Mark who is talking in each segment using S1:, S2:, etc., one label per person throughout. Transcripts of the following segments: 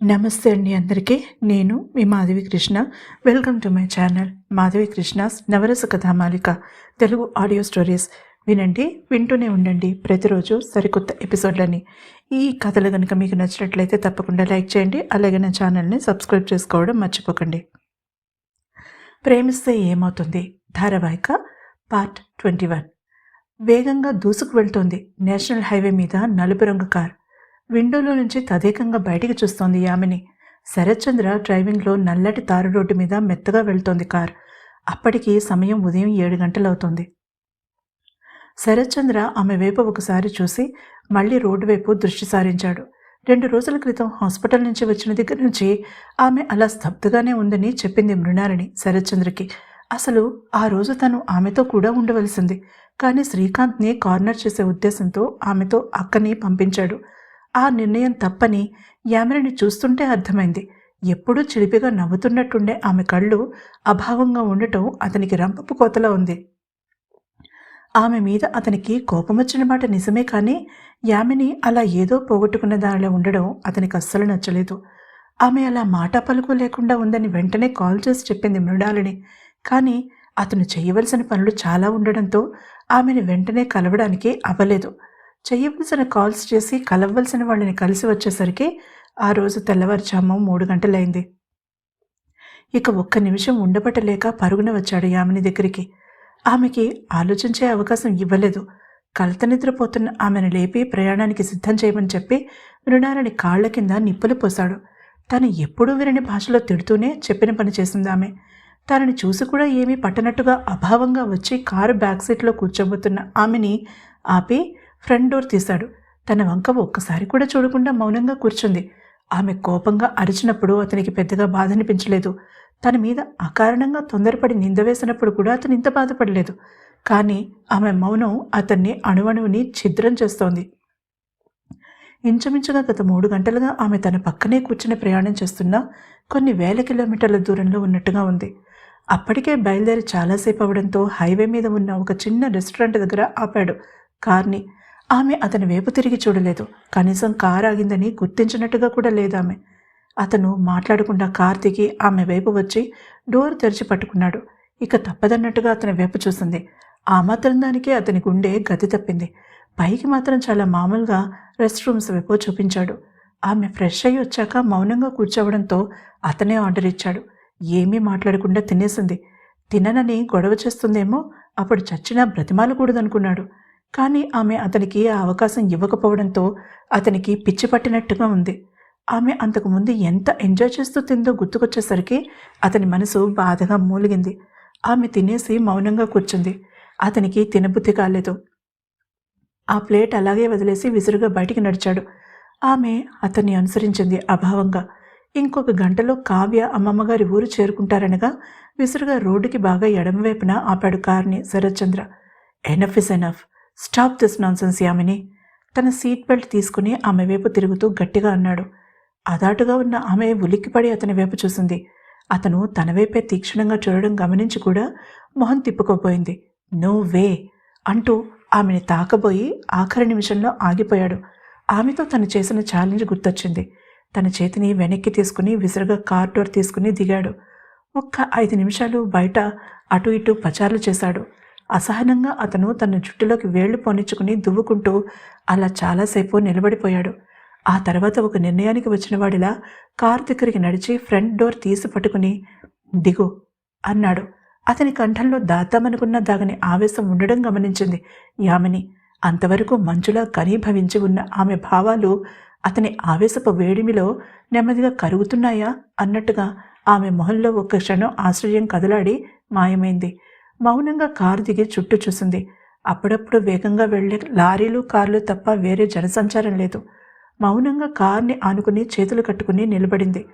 S1: నమస్తే అండి అందరికీ. నేను మీ Madhavi Krishna. Welcome to my channel Madhavi Krishna's Navarasa Kathamalika. Telugu audio stories వినండి వింటూనే ఉండండి. ప్రతిరోజు సరికొత్త ఎపిసోడ్లని. ఈ కథలు కనుక మీకు నచ్చినట్లయితే తప్పకుండా లైక్ చేయండి అలాగే నా ఛానల్ని సబ్స్క్రైబ్ చేసుకోవడం మర్చిపోకండి. ప్రేమిస్తే ఏమవుతుంది? ధారావాహిక పార్ట్ ట్వంటీ వన్. వేగంగా దూసుకు వెళ్తోంది నేషనల్ హైవే మీద నలుపు రంగు కార్. విండోలో నుంచి తదేకంగా బయటికి చూస్తోంది యామిని. శరత్చంద్ర డ్రైవింగ్లో నల్లటి తారు రోడ్డు మీద మెత్తగా వెళ్తోంది కార్. అప్పటికి సమయం ఉదయం ఏడు గంటలవుతోంది. శరత్చంద్ర ఆమె వైపు ఒకసారి చూసి మళ్ళీ రోడ్డు వైపు దృష్టి సారించాడు. రెండు రోజుల క్రితం హాస్పిటల్ నుంచి వచ్చిన దగ్గర నుంచి ఆమె అలా స్తబ్దుగానే ఉందని చెప్పింది మృణాలిని శరత్చంద్రకి. అసలు ఆ రోజు తను ఆమెతో కూడా ఉండవలసింది. కానీ శ్రీకాంత్ని కార్నర్ చేసే ఉద్దేశంతో ఆమెతో అక్కని పంపించాడు. ఆ నిర్ణయం తప్పని యామినిని చూస్తుంటే అర్థమైంది. ఎప్పుడూ చిలిపిగా నవ్వుతున్నట్టుండే ఆమె కళ్ళు అభావంగా ఉండటం అతనికి రంపపు కోతలా ఉంది. ఆమె మీద అతనికి కోపం వచ్చిన మాట నిజమే కానీ యామిని అలా ఏదో పోగొట్టుకున్న దానిలో ఉండడం అతనికి అస్సలు నచ్చలేదు. ఆమె అలా మాట పలుకు లేకుండా ఉందని వెంటనే కాల్ చేసి చెప్పింది మృణాలిని. కానీ అతను చేయవలసిన పనులు చాలా ఉండడంతో ఆమెను వెంటనే కలవడానికి అవ్వలేదు. చేయవలసిన కాల్స్ చేసి కలవలసిన వాళ్ళని కలిసి వచ్చేసరికి ఆ రోజు తెల్లవారుజాము మూడు గంటలైంది. ఇక ఒక్క నిమిషం ఉండబట్టలేక పరుగున వచ్చాడు యామిని దగ్గరికి. ఆమెకి ఆలోచించే అవకాశం ఇవ్వలేదు. కలత నిద్రపోతున్న ఆమెను లేపి ప్రయాణానికి సిద్ధం చేయమని చెప్పి మృణాలని కాళ్ళ కింద నిప్పులు పోశాడు. తను ఎప్పుడూ వినని భాషలో తిడుతూనే చెప్పిన పని చేసింది ఆమె. తనని చూసి కూడా ఏమీ పట్టనట్టుగా అభావంగా వచ్చి కారు బ్యాక్ సీట్లో కూర్చోబోతున్న ఆమెని ఆపి ఫ్రంట్ డోర్ తీశాడు. తన వంక ఒక్కసారి కూడా చూడకుండా మౌనంగా కూర్చుంది. ఆమె కోపంగా అరిచినప్పుడు అతనికి పెద్దగా బాధ అనిపించలేదు తన మీద అకారణంగా తొందరపడి నింద వేసినప్పుడు కూడా అతను ఇంత బాధపడలేదు. కానీ ఆమె మౌనం అతన్ని అణువణువుని ఛిద్రం చేస్తోంది. ఇంచుమించుగా గత మూడు గంటలుగా ఆమె తన పక్కనే కూర్చుని ప్రయాణం చేస్తున్న కొన్ని వేల కిలోమీటర్ల దూరంలో ఉన్నట్టుగా ఉంది. అప్పటికే బయలుదేరి చాలాసేపు అవడంతో హైవే మీద ఉన్న ఒక చిన్న రెస్టారెంట్ దగ్గర ఆపాడు. కార్ని ఆమె అతని వైపు తిరిగి చూడలేదు. కనీసం కార్ ఆగిందని గుర్తించినట్టుగా కూడా లేదామె అతను మాట్లాడకుండా కార్ దిగి ఆమె వైపు వచ్చి డోర్ తెరిచి పట్టుకున్నాడు. ఇక తప్పదన్నట్టుగా అతని వైపు చూసింది. ఆ మాత్రం దానికే అతని గుండె గతి తప్పింది. పైకి మాత్రం చాలా మామూలుగా రెస్ట్ రూమ్స్ వైపు చూపించాడు. ఆమె ఫ్రెష్ అయ్యి వచ్చాక మౌనంగా కూర్చోవడంతో అతనే ఆర్డర్ ఇచ్చాడు. ఏమీ మాట్లాడకుండా తినేసింది. తిననని గొడవ చేస్తుందేమో అప్పుడు చచ్చినా బ్రతిమాలకూడదనుకున్నాడు. కానీ ఆమె అతనికి ఆ అవకాశం ఇవ్వకపోవడంతో అతనికి పిచ్చి పట్టినట్టుగా ఉంది. ఆమె అంతకుముందు ఎంత ఎంజాయ్ చేస్తూ తిందో గుర్తుకొచ్చేసరికి అతని మనసు బాధగా మూలిగింది. ఆమె తినేసి మౌనంగా కూర్చుంది. అతనికి తినబుద్ధి కాలేదు. ఆ ప్లేట్ అలాగే వదిలేసి విసురుగా బయటికి నడిచాడు. ఆమె అతన్ని అనుసరించింది అభావంగా. ఇంకొక గంటలో కావ్య అమ్మమ్మగారి ఊరు చేరుకుంటారనగా విసురుగా రోడ్డుకి బాగా ఎడమవైపున ఆపాడు కార్ని Sarathchandra. Enough is enough stop this nonsense Yamini. తన సీట్ బెల్ట్ తీసుకుని ఆమె వైపు తిరుగుతూ గట్టిగా అన్నాడు. అదాటుగా ఉన్న ఆమె ఉలిక్కిపడి అతని వైపు చూసింది. అతను తన వైపే తీక్షణంగా చూడడం గమనించి కూడా మొహం తిప్పుకోపోయింది. నో వే అంటూ ఆమెని తాకబోయి ఆఖరి నిమిషంలో ఆగిపోయాడు. ఆమెతో తను చేసిన ఛాలెంజ్ గుర్తొచ్చింది. తన చేతిని వెనక్కి తీసుకుని విసురుగా కార్ డోర్ తీసుకుని దిగాడు. ఒక్క ఐదు నిమిషాలు బయట అటు ఇటు పచారులు చేశాడు. అసహనంగా అతను తన జుట్టులోకి వేళ్ళు పొనిచ్చుకుని దువ్వుకుంటూ అలా చాలాసేపు నిలబడిపోయాడు. ఆ తర్వాత ఒక నిర్ణయానికి వచ్చిన వాడిలా కారు దగ్గరికి నడిచి ఫ్రంట్ డోర్ తీసి పట్టుకుని దిగు అన్నాడు. అతని కంఠంలో దాద్దామనుకున్న దాగని ఆవేశం ఉండడం గమనించింది. యామిని అంతవరకు మంచులా కనీభవించి ఉన్న ఆమె భావాలు అతని ఆవేశపు వేడిమిలో నెమ్మదిగా కరుగుతున్నాయా? అన్నట్టుగా ఆమె మొహంలో ఒక్క క్షణం ఆశ్చర్యం కదలాడి మాయమైంది. మౌనంగా కారు దిగి చుట్టూ చూసింది. అప్పుడప్పుడు వేగంగా వెళ్ళే లారీలు కార్లు తప్ప వేరే జనసంచారం లేదు. మౌనంగా కార్ని ఆనుకుని చేతులు కట్టుకుని నిలబడింది.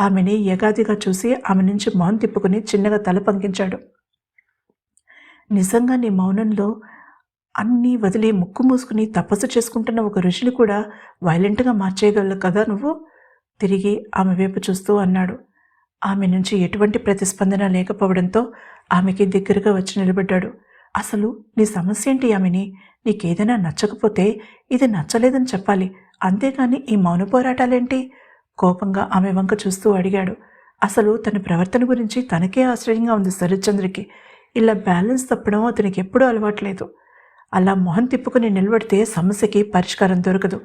S1: ఆమెని యగాదిగా చూసి ఆమె నుంచి మౌన్ తిప్పుకుని చిన్నగా తల పంకించాడు. నిజంగా నీ మౌనంలో అన్నీ వదిలి ముక్కు మూసుకుని తపస్సు చేసుకుంటున్న ఒక ఋషిని కూడా వైలెంట్గా మార్చేయగలవు కదా నువ్వు? తిరిగి ఆమె వైపు చూస్తూ అన్నాడు. ఆమె నుంచి ఎటువంటి ప్రతిస్పందన లేకపోవడంతో ఆమెకి దగ్గరగా వచ్చి నిలబడ్డాడు. అసలు నీ సమస్య ఏంటి ఆమెని నీకేదైనా నచ్చకపోతే ఇది నచ్చలేదని చెప్పాలి. అంతేగాని ఈ మౌన పోరాటాలేంటి? కోపంగా ఆమె వంక చూస్తూ అడిగాడు. అసలు తన ప్రవర్తన గురించి తనకే ఆశ్చర్యంగా ఉంది శరత్చంద్రకి. ఇలా బ్యాలెన్స్ తప్పడం అతనికి ఎప్పుడూ అలవాట్లేదు. అలా మొహం తిప్పుకుని నిలబడితే సమస్యకి పరిష్కారం దొరకదు.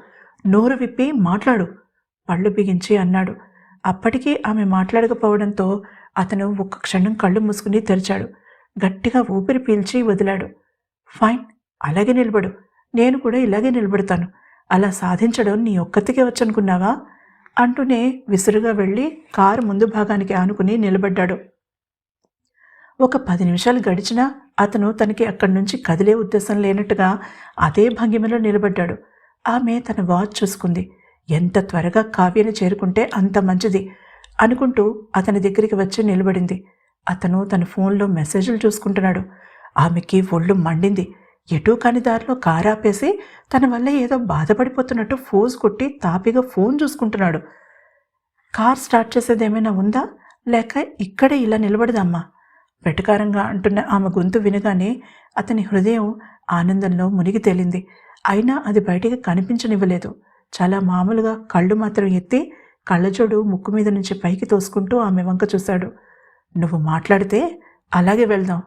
S1: నోరు విప్పి మాట్లాడు పళ్ళు బిగించి అన్నాడు. అప్పటికీ ఆమె మాట్లాడకపోవడంతో అతను ఒక్క క్షణం కళ్ళు మూసుకుని తెరిచాడు. గట్టిగా ఊపిరి పీల్చి వదిలాడు. ఫైన్ అలాగే నిలబడు. నేను కూడా ఇలాగే నిలబడతాను. అలా సాధించడం నీ ఒక్కతికే వచ్చనుకున్నావా? అంటూనే విసురుగా వెళ్ళి కారు ముందు భాగానికి ఆనుకుని నిలబడ్డాడు. ఒక పది నిమిషాలు గడిచినా అతను తనకి అక్కడి నుంచి కదిలే ఉద్దేశం లేనట్టుగా అదే భంగిమలో నిలబడ్డాడు. ఆమె తన వాచ్ చూసుకుంది. ఎంత త్వరగా కావ్యను చేరుకుంటే అంత మంచిది. అనుకుంటూ అతని దగ్గరికి వచ్చి నిలబడింది. అతను తన ఫోన్లో మెసేజ్లు చూసుకుంటున్నాడు. ఆమెకి ఒళ్ళు మండింది. ఎటూ కాని దారిలో కారు ఆపేసి తన వల్ల ఏదో బాధపడిపోతున్నట్టు ఫోజ్ కొట్టి తాపిగా ఫోన్ చూసుకుంటున్నాడు. కార్ స్టార్ట్ చేసేది ఏమైనా ఉందా? లేక ఇక్కడే ఇలా నిలబడదమ్మా? వెటకారంగా అంటున్న ఆమె గొంతు వినగానే అతని హృదయం ఆనందంలో మునిగి తేలింది. అయినా అది బయటికి కనిపించనివ్వలేదు. చాలా మామూలుగా కళ్ళు మాత్రం ఎత్తి కళ్ళజోడు ముక్కు మీద నుంచి పైకి తోసుకుంటూ ఆమె వంక చూశాడు. నువ్వు మాట్లాడితే అలాగే వెళ్దాం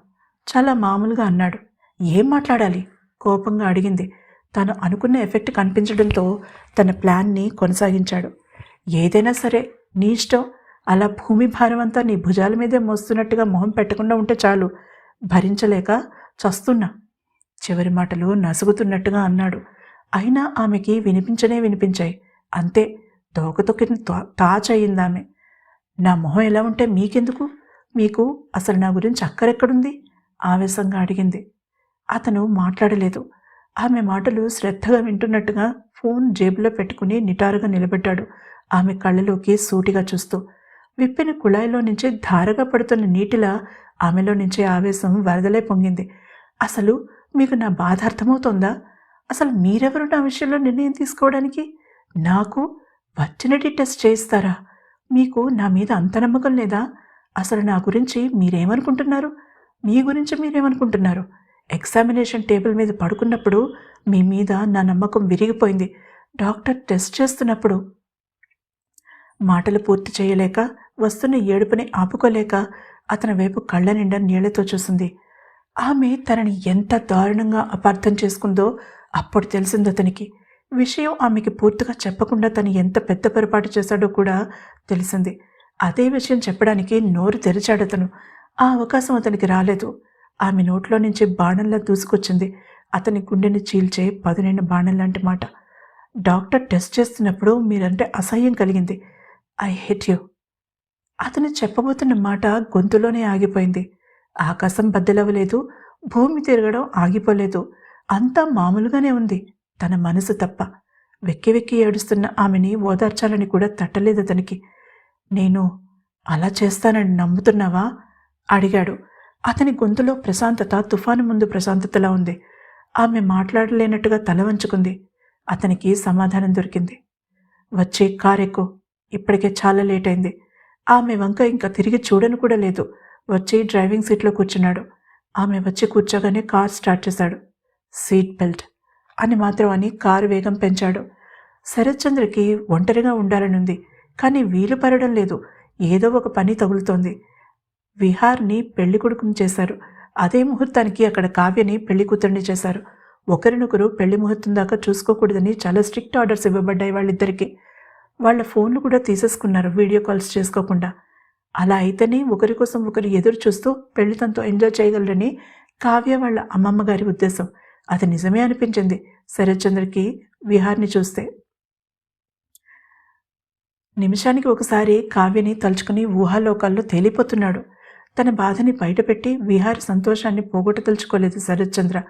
S1: చాలా మామూలుగా అన్నాడు. ఏం మాట్లాడాలి? కోపంగా అడిగింది. తను అనుకున్న ఎఫెక్ట్ కనిపించడంతో తన ప్లాన్ని కొనసాగించాడు. ఏదైనా సరే నీ ఇష్టం. అలా భూమి భారం అంతా నీ భుజాల మీదే మోస్తున్నట్టుగా మొహం పెట్టకుండా ఉంటే చాలు. భరించలేక చస్తున్నా. చివరి మాటలు నసుగుతున్నట్టుగా అన్నాడు. అయినా ఆమెకి వినిపించనే వినిపించాయి. అంతే. తోకతొక్కిన ఆమె నా మొహం ఎలా ఉంటే మీకెందుకు? మీకు అసలు నా గురించి అక్కరెక్కడుంది? ఆవేశంగా అడిగింది. అతను మాట్లాడలేదు. ఆమె మాటలు శ్రద్ధగా వింటున్నట్టుగా ఫోన్ జేబులో పెట్టుకుని నిటారుగా నిలబెట్టాడు. ఆమె కళ్ళలోకి సూటిగా చూస్తూ. విప్పిన కుళాయిలో నుంచి ధారగా పడుతున్న నీటిలా ఆమెలో నుంచి ఆవేశం వరదలే పొంగింది. అసలు మీకు నా బాధ అర్థమవుతోందా? అసలు మీరెవరు నా విషయంలో నిర్ణయం తీసుకోవడానికి? నాకు వచ్చినట్టు టెస్ట్ చేయిస్తారా? మీకు నా మీద అంత నమ్మకం లేదా? అసలు నా గురించి మీరేమనుకుంటున్నారు? మీ గురించి మీరేమనుకుంటున్నారు? ఎగ్జామినేషన్ టేబుల్ మీద పడుకున్నప్పుడు మీ మీద నా నమ్మకం విరిగిపోయింది. డాక్టర్ టెస్ట్ చేస్తున్నప్పుడు. మాటలు పూర్తి చేయలేక వస్తున్న ఏడుపుని ఆపుకోలేక అతని వైపు కళ్ళ నిండా నీళ్ళతో చూసింది. ఆమె తనని ఎంత దారుణంగా అపార్థం చేసుకుందో అప్పుడు తెలిసింది అతనికి. విషయం ఆమెకి పూర్తిగా చెప్పకుండా తను ఎంత పెద్ద పొరపాటు చేశాడో కూడా తెలిసింది. అదే విషయం చెప్పడానికి నోరు తెరిచాడు అతను. ఆ అవకాశం అతనికి రాలేదు. ఆమె నోట్లో నుంచి బాణంలా దూసుకొచ్చింది. అతని గుండెని చీల్చే పదునైన బాణం లాంటి మాట. డాక్టర్ టెస్ట్ చేస్తున్నప్పుడు మీరంటే అసహ్యం కలిగింది. I hate you. అతను చెప్పబోతున్న మాట గొంతులోనే ఆగిపోయింది. ఆకాశం బద్దలవ్వలేదు. భూమి తిరగడం ఆగిపోలేదు. అంతా మామూలుగానే ఉంది. తన మనసు తప్ప వెక్కి వెక్కి ఏడుస్తున్న ఆమెని ఓదార్చాలని కూడా తట్టలేదు అతనికి. నేను అలా చేస్తానని నమ్ముతున్నావా? అడిగాడు. అతని గొంతులో ప్రశాంతత తుఫాను ముందు ప్రశాంతతలా ఉంది. ఆమె మాట్లాడలేనట్టుగా తల వంచుకుంది. అతనికి సమాధానం దొరికింది. వచ్చే కారెక్కు. ఇప్పటికే చాలా లేట్ అయింది ఆమె వంక ఇంకా తిరిగి చూడను కూడా లేదు. వచ్చి డ్రైవింగ్ సీట్లో కూర్చున్నాడు. ఆమె వచ్చి కూర్చోగానే కార్ స్టార్ట్ చేశాడు. Seat belt. అని మాత్రం అని కారు వేగం పెంచాడు. శరత్చంద్రకి ఒంటరిగా ఉండాలనుంది కానీ వీలు పడడం లేదు. ఏదో ఒక పని తగులుతోంది. విహార్ని పెళ్ళి కొడుకుని చేశారు. అదే ముహూర్తానికి అక్కడ కావ్యని పెళ్ళి కూతుర్ని చేశారు. ఒకరినొకరు పెళ్ళి ముహూర్తం దాకా చూసుకోకూడదని చాలా స్ట్రిక్ట్ ఆర్డర్స్ ఇవ్వబడ్డాయి వాళ్ళిద్దరికీ. వాళ్ళ ఫోన్లు కూడా తీసేసుకున్నారు వీడియో కాల్స్ చేసుకోకుండా. అలా అయితేనే ఒకరి కోసం ఒకరు ఎదురు చూస్తూ పెళ్ళితంతో ఎంజాయ్ చేయగలరని కావ్య వాళ్ళ అమ్మమ్మ గారి ఉద్దేశం. అది నిజమే అనిపించింది. శరత్చంద్రకి విహార్ని చూస్తే. నిమిషానికి ఒకసారి కావ్యని తలుచుకుని ఊహాలోకాల్లో తేలిపోతున్నాడు. తన బాధని బయటపెట్టి విహార్ సంతోషాన్ని పోగొట్టదలుచుకోలేదు శరత్చంద్ర.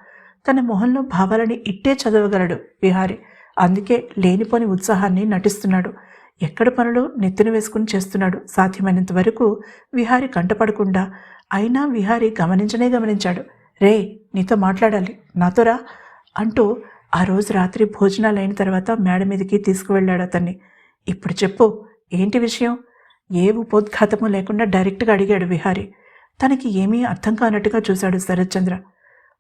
S1: తన మొహంలో భావాలని ఇట్టే చదవగలడు విహారి. అందుకే లేనిపోని ఉత్సాహాన్ని నటిస్తున్నాడు. ఎక్కడ పనులు నెత్తిన వేసుకుని చేస్తున్నాడు. సాధ్యమైనంత వరకు విహారి కంటపడకుండా అయినా విహారి గమనించనే గమనించాడు. రే నీతో మాట్లాడాలి. నాతోరా అంటూ ఆ రోజు రాత్రి భోజనాలు అయిన తర్వాత మేడ మీదకి తీసుకువెళ్ళాడు అతన్ని. ఇప్పుడు చెప్పు ఏంటి విషయం? ఏ ఉపోద్ఘాతము లేకుండా డైరెక్ట్గా అడిగాడు విహారి. తనకి ఏమీ అర్థం కానట్టుగా చూశాడు శరత్చంద్ర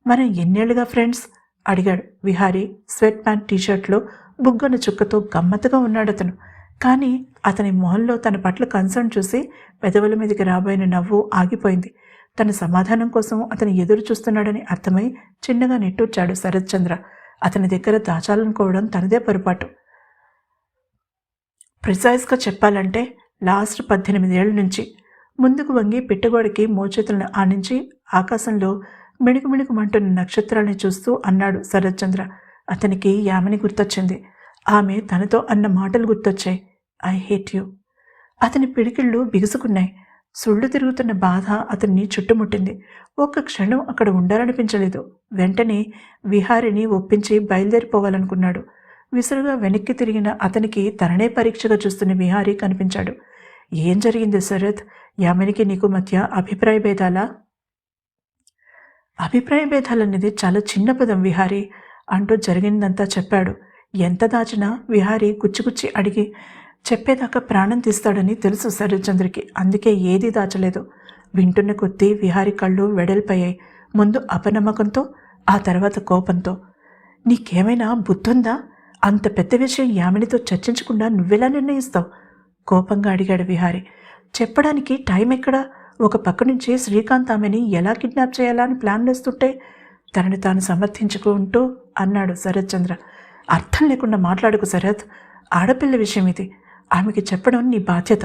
S1: మనం ఎన్నేళ్ళుగా ఫ్రెండ్స్? అడిగాడు విహారి స్వెట్ ప్యాంట్ టీషర్ట్లో బుగ్గన చుక్కతో గమ్మత్తుగా ఉన్నాడు అతను. కానీ అతని మొహంలో తన పట్ల కన్సర్న్ చూసి పెదవుల మీదకి రాబోయిన నవ్వు ఆగిపోయింది. తన సమాధానం కోసం అతను ఎదురు చూస్తున్నాడని అర్థమై చిన్నగా నిట్టూర్చాడు శరత్చంద్ర అతని దగ్గర దాచాలనుకోవడం తనదే పొరపాటు. ప్రిసైజ్గా చెప్పాలంటే లాస్ట్ పద్దెనిమిదేళ్ళ నుంచి ముందుకు వంగి పిట్టగోడకి మోచేతులను ఆనించి ఆకాశంలో మిణుకు మిణుకుమంటున్న నక్షత్రాల్ని చూస్తూ అన్నాడు శరత్చంద్ర అతనికి యామిని గుర్తొచ్చింది. ఆమె తనతో అన్న మాటలు గుర్తొచ్చాయి. I hate you. అతని పిడికిళ్ళు బిగుసుకున్నాయి. సుళ్ళు తిరుగుతున్న బాధ అతన్ని చుట్టుముట్టింది. ఒక్క క్షణం అక్కడ ఉండాలనిపించలేదు. వెంటనే విహారిని ఒప్పించి బయలుదేరిపోవాలనుకున్నాడు. విసురుగా వెనక్కి తిరిగిన అతనికి తననే పరీక్షగా చూస్తున్న విహారి కనిపించాడు. ఏం జరిగింది శరత్? యామినికి నీకు మధ్య అభిప్రాయ భేదాలా? అభిప్రాయ భేదాలనేది చాలా చిన్న పదం విహారీ అంటూ జరిగిందంతా చెప్పాడు. ఎంత దాచినా విహారీ గుచ్చిగుచ్చి అడిగి చెప్పేదాకా ప్రాణం తీస్తాడని తెలుసు శరత్చంద్రకి. అందుకే ఏదీ దాచలేదు. వింటున్న కొద్దీ విహారి కళ్ళు వెడల్పోయాయి. ముందు అపనమ్మకంతో ఆ తర్వాత కోపంతో. నీకేమైనా బుద్ధుందా? అంత పెద్ద విషయం యామినితో చర్చించకుండా నువ్వెలా నిర్ణయిస్తావు? కోపంగా అడిగాడు విహారి. చెప్పడానికి టైం ఎక్కడా ఒక పక్క నుంచి శ్రీకాంత్ ఆమెని ఎలా కిడ్నాప్ చేయాలా అని ప్లాన్ వేస్తుంటే తనని తాను సమర్థించుకుంటూ అన్నాడు శరత్చంద్ర. అర్థం లేకుండా మాట్లాడుకు శరత్. ఆడపిల్ల విషయం ఇది ఆమెకి చెప్పడం నీ బాధ్యత.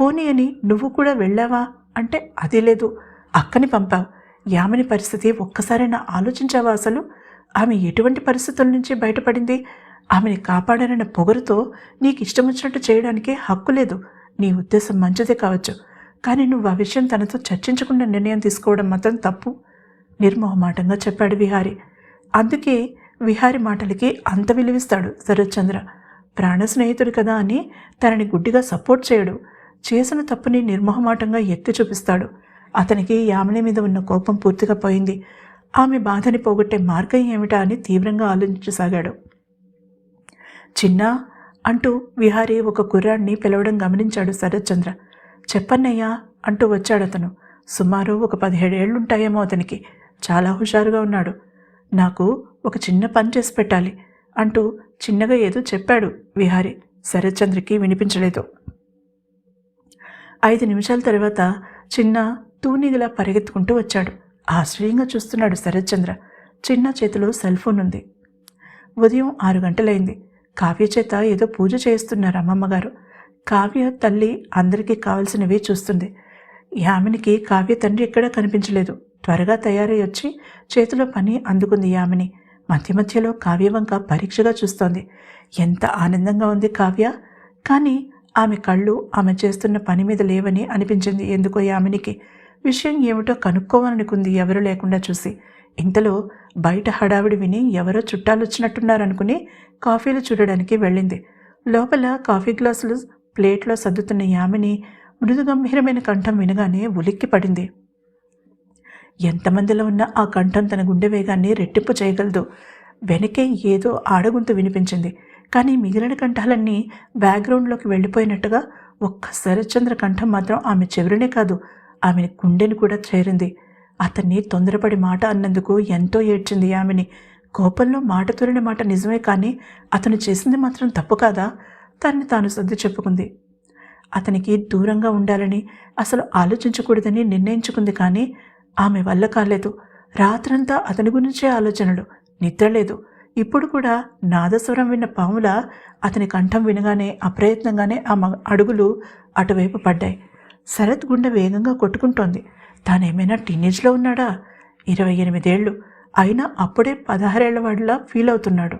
S1: పోనీ అని నువ్వు కూడా వెళ్ళావా? అంటే అది లేదు. అక్కని పంపావు. యామిని పరిస్థితి ఒక్కసారైనా ఆలోచించావా అసలు? ఆమె ఎటువంటి పరిస్థితుల నుంచి బయటపడింది? ఆమెని కాపాడానన్న పొగరుతో నీకు ఇష్టం వచ్చినట్టు చేయడానికి హక్కు లేదు. నీ ఉద్దేశం మంచిదే కావచ్చు. కానీ నువ్వు ఆ విషయం తనతో చర్చించకుండా నిర్ణయం తీసుకోవడం మాత్రం తప్పు. నిర్మోహమాటంగా చెప్పాడు విహారి. అందుకే విహారి మాటలకి అంత విలువిస్తాడు శరత్చంద్ర. ప్రాణ స్నేహితుడు కదా అని తనని గుడ్డిగా సపోర్ట్ చేయడు. చేసిన తప్పుని నిర్మోహమాటంగా ఎత్తి చూపిస్తాడు. అతనికి యామిని మీద ఉన్న కోపం పూర్తిగా పోయింది. ఆమె బాధని పోగొట్టే మార్గం ఏమిటా అని తీవ్రంగా ఆలోచించసాగాడు. చిన్న అంటూ విహారీ ఒక కుర్రాడిని పిలవడం గమనించాడు శరత్చంద్ర. చెప్పన్నయ్యా అంటూ వచ్చాడతను. సుమారు ఒక పదిహేడేళ్ళుంటాయేమో అతనికి. చాలా హుషారుగా ఉన్నాడు. నాకు ఒక చిన్న పని చేసి పెట్టాలి. అంటూ చిన్నగా ఏదో చెప్పాడు విహారి. శరత్చంద్రకి వినిపించలేదు. ఐదు నిమిషాల తర్వాత చిన్న తూనిగలా పరిగెత్తుకుంటూ వచ్చాడు. ఆశ్చర్యంగా చూస్తున్నాడు శరత్చంద్ర చిన్న చేతిలో సెల్ ఫోన్ ఉంది. ఉదయం ఆరు గంటలైంది. కావ్య చేత ఏదో పూజ చేస్తున్నారు అమ్మమ్మగారు. కావ్య తల్లి అందరికీ కావలసినవి చూస్తుంది. యామినికి కావ్య తండ్రి ఎక్కడా కనిపించలేదు. త్వరగా తయారై వచ్చి చేతిలో పని అందుకుంది యామిని మధ్య మధ్యలో కావ్య వంక పరీక్షగా చూస్తోంది. ఎంత ఆనందంగా ఉంది కావ్య. కానీ ఆమె కళ్ళు ఆమె చేస్తున్న పని మీద లేవని అనిపించింది ఎందుకో యామినికి విషయం ఏమిటో కనుక్కోవాలనుకుంది ఎవరు లేకుండా చూసి. ఇంతలో బయట హడావిడి విని ఎవరో చుట్టాలు వచ్చినట్టున్నారనుకుని కాఫీలు చూడడానికి వెళ్ళింది. లోపల కాఫీ గ్లాసులు ప్లేట్లో సర్దుతున్న యామిని మృదు గంభీరమైన కంఠం వినగానే ఉలిక్కి పడింది ఎంతమందిలో ఉన్న ఆ కంఠం తన గుండె వేగాన్ని రెట్టింపు చేయగలదు. వెనకే ఏదో ఆడగుంతు వినిపించింది. కానీ మిగిలిన కంఠాలన్నీ బ్యాక్గ్రౌండ్లోకి వెళ్ళిపోయినట్టుగా ఒక్క శరత్చంద్ర కంఠం మాత్రం ఆమె చెవిరనే కాదు ఆమెని గుండెని కూడా చేరింది. అతన్ని తొందరపడి మాట అన్నందుకు ఎంతో ఏడ్చింది ఆమెని. కోపంలో మాట తొలిన మాట నిజమే కానీ అతను చేసింది మాత్రం తప్పు కాదా? తన్ని తాను సర్ది చెప్పుకుంది. అతనికి దూరంగా ఉండాలని అసలు ఆలోచించకూడదని నిర్ణయించుకుంది కానీ ఆమె వల్ల కాలేదు. రాత్రంతా అతని గురించే ఆలోచనలు. నిద్రలేదు ఇప్పుడు కూడా నాదస్వరం విన్న పాముల అతని కంఠం వినగానే అప్రయత్నంగానే ఆ అడుగులు అటువైపు పడ్డాయి. శరత్ గుండె వేగంగా కొట్టుకుంటోంది. తానేమైనా టీనేజ్లో ఉన్నాడా? ఇరవై ఎనిమిదేళ్ళు. అయినా అప్పుడే పదహారేళ్ళవాడిలా ఫీల్ అవుతున్నాడు.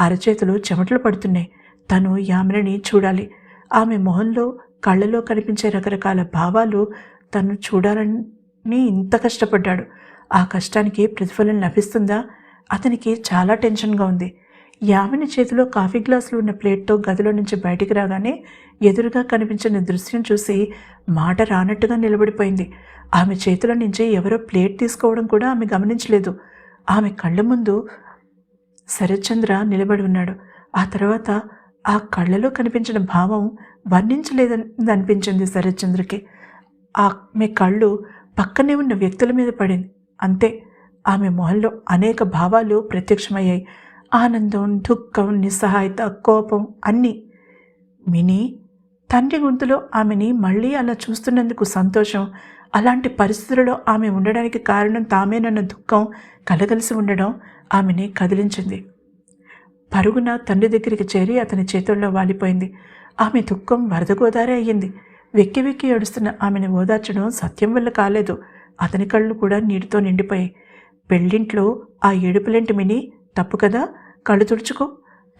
S1: అరచేతులు చెమటలు పడుతున్నాయి. తను యామిని చూడాలి. ఆమె మొహంలో కళ్ళలో కనిపించే రకరకాల భావాలు తను చూడాలని ఇంత కష్టపడ్డాడు. ఆ కష్టానికి ప్రతిఫలం లభిస్తుందా? అతనికి చాలా టెన్షన్గా ఉంది. యామిని చేతిలో కాఫీ గ్లాసులు ఉన్న ప్లేట్తో గదిలో నుంచి బయటికి రాగానే ఎదురుగా కనిపించిన దృశ్యం చూసి మాట రానట్టుగా నిలబడిపోయింది. ఆమె చేతుల నుంచి ఎవరో ప్లేట్ తీసుకోవడం కూడా ఆమె గమనించలేదు. ఆమె కళ్ళ ముందు శరత్చంద్ర నిలబడి ఉన్నాడు. ఆ తర్వాత ఆ కళ్ళలో కనిపించిన భావం వర్ణించలేదని అనిపించింది శరత్చంద్రకి. ఆమె కళ్ళు పక్కనే ఉన్న వ్యక్తుల మీద పడింది. అంతే ఆమె మొహంలో అనేక భావాలు ప్రత్యక్షమయ్యాయి. ఆనందం దుఃఖం నిస్సహాయత కోపం అన్నీ. మినీ తండ్రి గొంతులో ఆమెని మళ్ళీ అలా చూస్తున్నందుకు సంతోషం. అలాంటి పరిస్థితులలో ఆమె ఉండడానికి కారణం తామేనన్న దుఃఖం కలగలిసి ఉండడం ఆమెని కదిలించింది. పరుగున తండ్రి దగ్గరికి చేరి అతని చేతుల్లో వాలిపోయింది. ఆమె దుఃఖం వరదగోదారే అయ్యింది. వెక్కి వెక్కి ఏడుస్తున్న ఆమెను ఓదార్చడం సత్యం వల్ల కాలేదు. అతని కళ్ళు కూడా నీటితో నిండిపోయాయి. పెళ్ళింట్లో ఆ ఏడుపులేంటి మిని? తప్పు కదా? కళ్ళు తుడుచుకో.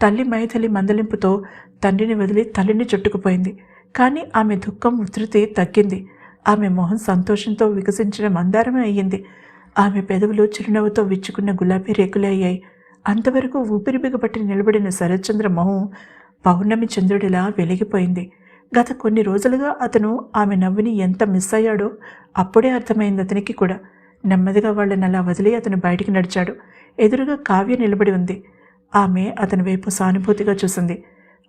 S1: తల్లి మైథలి మందలింపుతో తండ్రిని వదిలి తల్లిని చుట్టుకుపోయింది. కానీ ఆమె దుఃఖం ఉధృతి తగ్గింది. ఆమె మొహం సంతోషంతో వికసించిన మందారమే అయ్యింది. ఆమె పెదవులు చిరునవ్వుతో విచ్చుకున్న గులాబీ రేకులే అయ్యాయి. అంతవరకు ఊపిరి బిగపట్టి నిలబడిన శరత్చంద్ర మొహం పౌర్ణమి చంద్రుడిలా వెలిగిపోయింది. గత కొన్ని రోజులుగా అతను ఆమె నవ్వుని ఎంత మిస్ అయ్యాడో అప్పుడే అర్థమైంది అతనికి కూడా. నెమ్మదిగా వాళ్ళని అలా వదిలి అతను బయటికి నడిచాడు. ఎదురుగా కావ్య నిలబడి ఉంది. ఆమె అతని వైపు సానుభూతిగా చూసింది.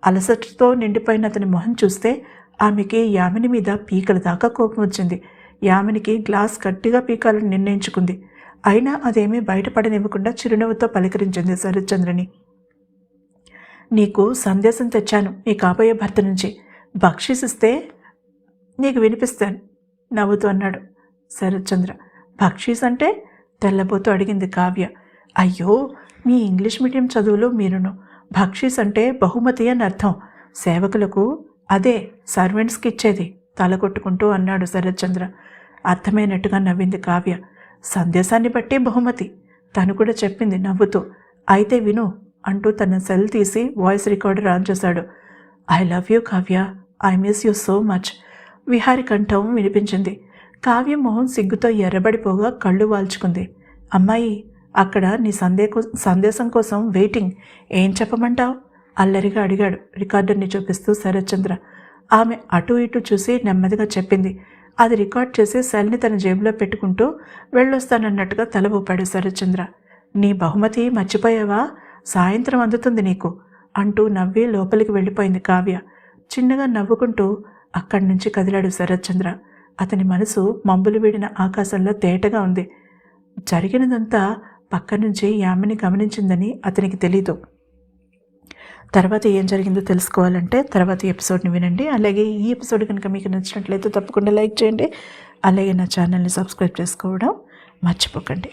S1: అలసటతో నిండిపోయిన అతని మొహం చూస్తే ఆమెకి యామిని మీద పీకల దాకా కోపం వచ్చింది. యామినికి గ్లాస్ గట్టిగా పీకాలని నిర్ణయించుకుంది. అయినా అదేమీ బయటపడనివ్వకుండా చిరునవ్వుతో పలకరించింది శరత్చంద్రని. నీకు సందేశం తెచ్చాను. నీ కాబోయే భర్త నుంచి. బక్షీసిస్తే నీకు వినిపిస్తాను నవ్వుతూ అన్నాడు. శరత్చంద్ర భక్షిస్ అంటే తెల్లబోతూ అడిగింది కావ్య. అయ్యో మీ ఇంగ్లీష్ మీడియం చదువులో మీరును. భక్షిస్ అంటే బహుమతి అని అర్థం. సేవకులకు అదే సర్వెంట్స్కి ఇచ్చేది తల కొట్టుకుంటూ అన్నాడు శరత్చంద్ర అర్థమైనట్టుగా నవ్వింది కావ్య. సందేశాన్ని బట్టి బహుమతి తను కూడా చెప్పింది నవ్వుతూ. అయితే విను అంటూ తన సెల్ తీసి వాయిస్ రికార్డర్ ఆన్ చేశాడు. I love you Kavya. I miss you so much Vihari కంఠం వినిపించింది. కావ్య మొహం సిగ్గుతో ఎర్రబడిపోగా కళ్ళు వాల్చుకుంది. అమ్మాయి అక్కడ నీ సందే సందేశం కోసం వెయిటింగ్. ఏం చెప్పమంటావు? అల్లరిగా అడిగాడు. రికార్డర్ని చూపిస్తూ శరత్చంద్ర. ఆమె అటు ఇటు చూసి నెమ్మదిగా చెప్పింది. అది రికార్డ్ చేసి సెల్ని తన జేబులో పెట్టుకుంటూ వెళ్ళొస్తానన్నట్టుగా తల ఊపాడు శరత్చంద్ర. నీ బహుమతి మర్చిపోయావా? సాయంత్రం అందుతుంది నీకు. అంటూ నవ్వి లోపలికి వెళ్ళిపోయింది కావ్య. చిన్నగా నవ్వుకుంటూ అక్కడి నుంచి కదిలాడు శరత్చంద్ర అతని మనసు మంబులు వీడిన ఆకాశంలో తేటగా ఉంది. జరిగినదంతా పక్క నుంచి యామిని గమనించిందని అతనికి తెలీదు. తర్వాత ఏం జరిగిందో తెలుసుకోవాలంటే తర్వాత ఎపిసోడ్ని వినండి. అలాగే ఈ ఎపిసోడ్ కనుక మీకు నచ్చినట్లయితే తప్పకుండా లైక్ చేయండి. అలాగే నా ఛానల్ని సబ్స్క్రైబ్ చేసుకోవడం మర్చిపోకండి.